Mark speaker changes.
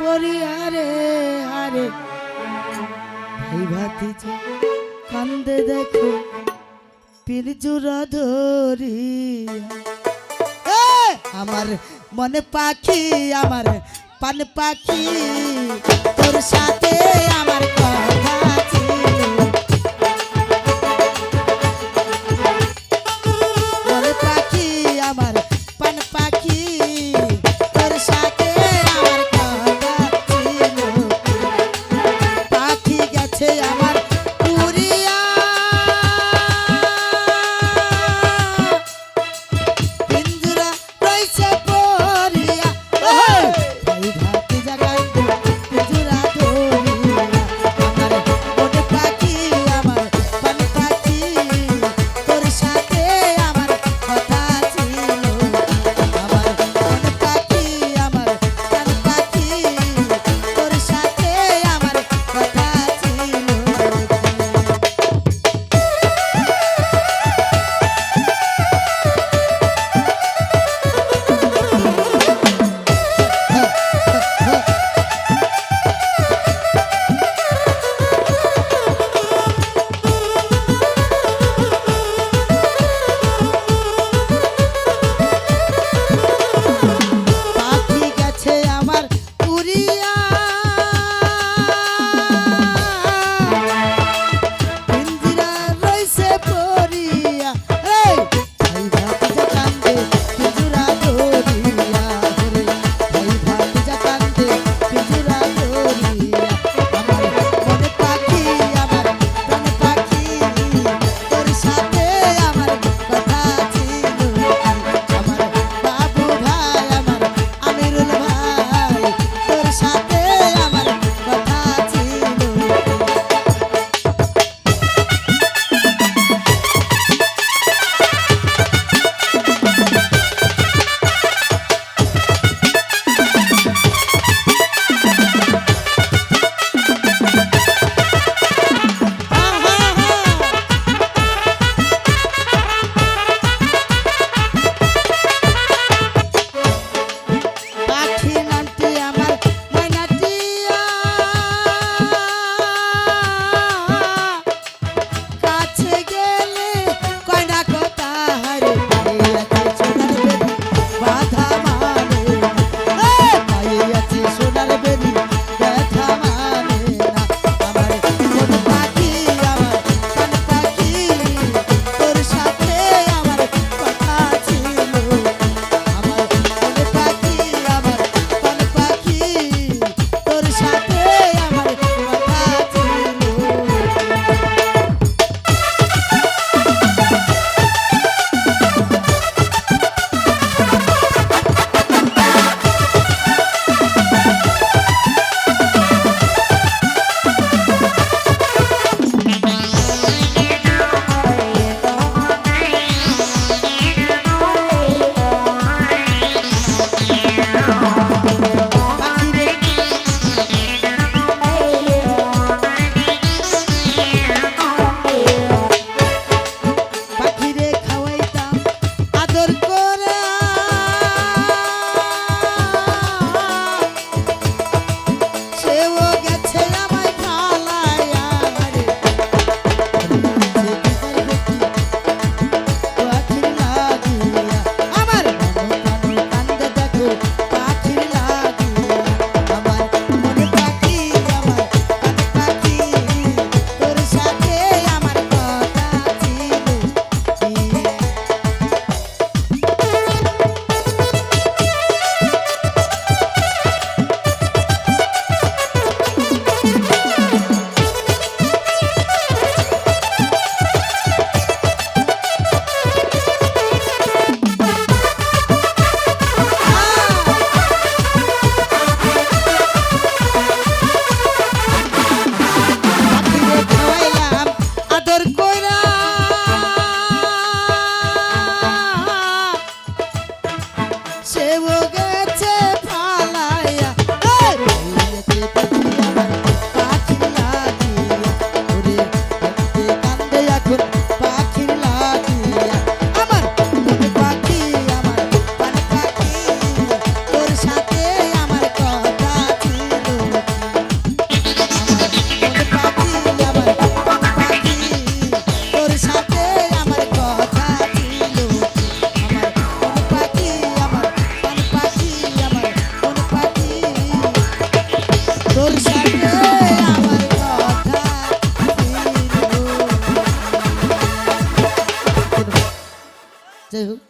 Speaker 1: পরিয়ারে আরে আরে। ভাই ভাতিজা কান্দে দেখো পিরজুরা ধরিয়া। এ, আমার মনে পাখি আমার পান পাখি। তোর সাথে আমার কথা যাই হোক।